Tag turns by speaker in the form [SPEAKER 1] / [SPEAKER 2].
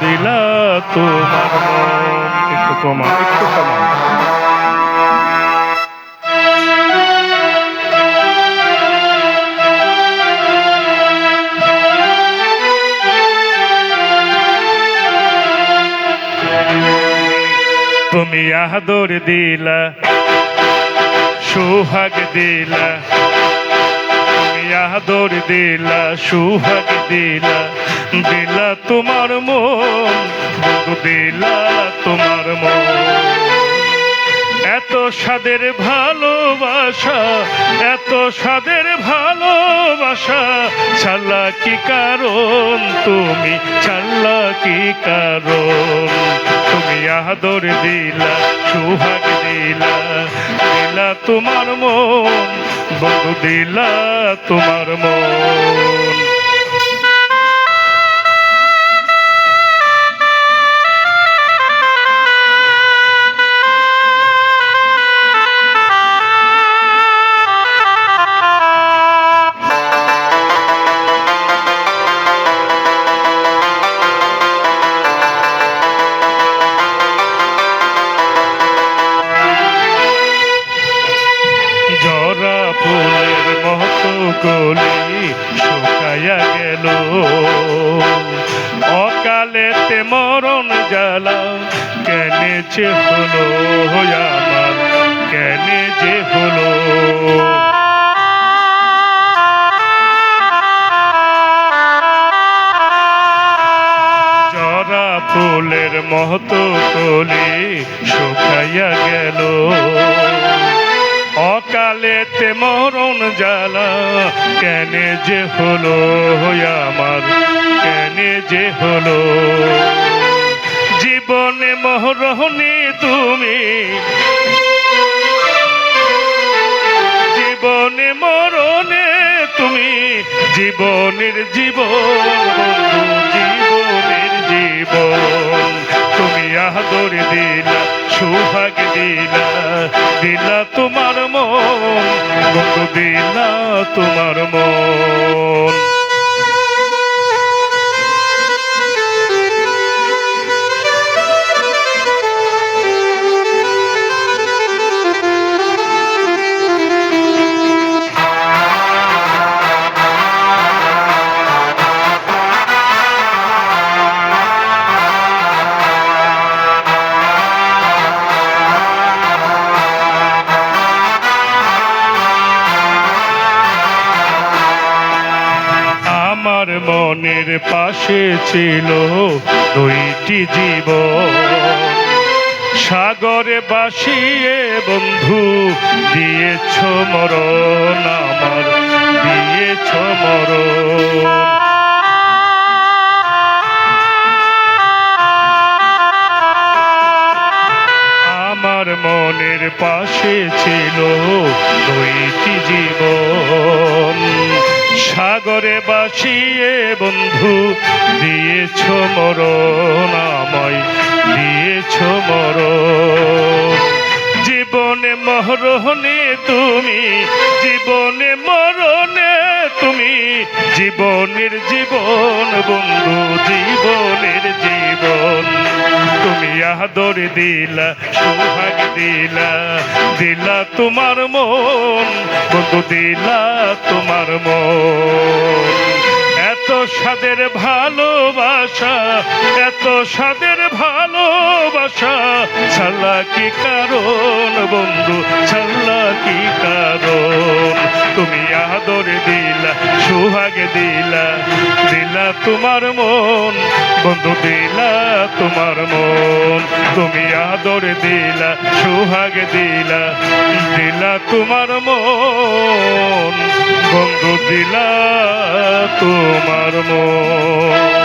[SPEAKER 1] দিলা তোমার একটু কমা একটু কমা তুমি আদর দিলা সোহাগ দিলা। আদর দিলা, সুহাগ দিলা দিলা তোমার মন দিলা তোমার মন। এত স্বাদের ভালোবাসা, এত স্বাদের ভালোবাসা ছাল্লা কি কারণ? তুমি ছাল্লা কি কারণ? তুমি আদর দিলা, সুহাগ দিলা দিলা তোমার মন বন্ধু দিলা তোমার মন। গলি শুকাইয়া গেল। অকালেতে মরণ জ্বালা, কেনে যে হলো কেনে যে হলো? জরা ফুলের মতো কলি শুকাইয়া গেল। অকালেতে মরণ জ্বালা। কেনে যে হলো আমার, কেনে যে হলো? জীবনে মহরহনি তুমি, জীবনে মরণে তুমি, জীবনের জীবন জীবনের জীবন। আদর দিলা সুভাগ দিলা দিলা তোমার মন দিলা তোমার মন। মনের পাশে ছিল দুইটি জীব সাগরে বাসিয়ে বন্ধু, দিয়েছ মরণ আমার, দিয়েছ মরণ। আমার মনের পাশে ছিল দুইটি জীবন। সাগরে বাসিয়ে বন্ধু দিয়েছ মরণ আমায় দিয়েছ মর জীবনে মরণে তুমি জীবনে মরণে জীবনের জীবন, বন্ধু, জীবনের জীবন। তুমি আদর দিলা, সুহাগ দিলা দিলা তোমার মন, বন্ধু, দিলা তোমার মন। এত স্বাদের ভালোবাসা, এত স্বাদের ভালোবাসা ছাল্লা কি কারণ, বন্ধু ছাল্লা কি কারণ? তুমি আদর দিলা তোমার মন, বন্ধু দিলা তোমার মন। তুমি আদর দিলা, সুহাগ দিলা দিলা তোমার মন। বন্ধু দিলা তোমার মন।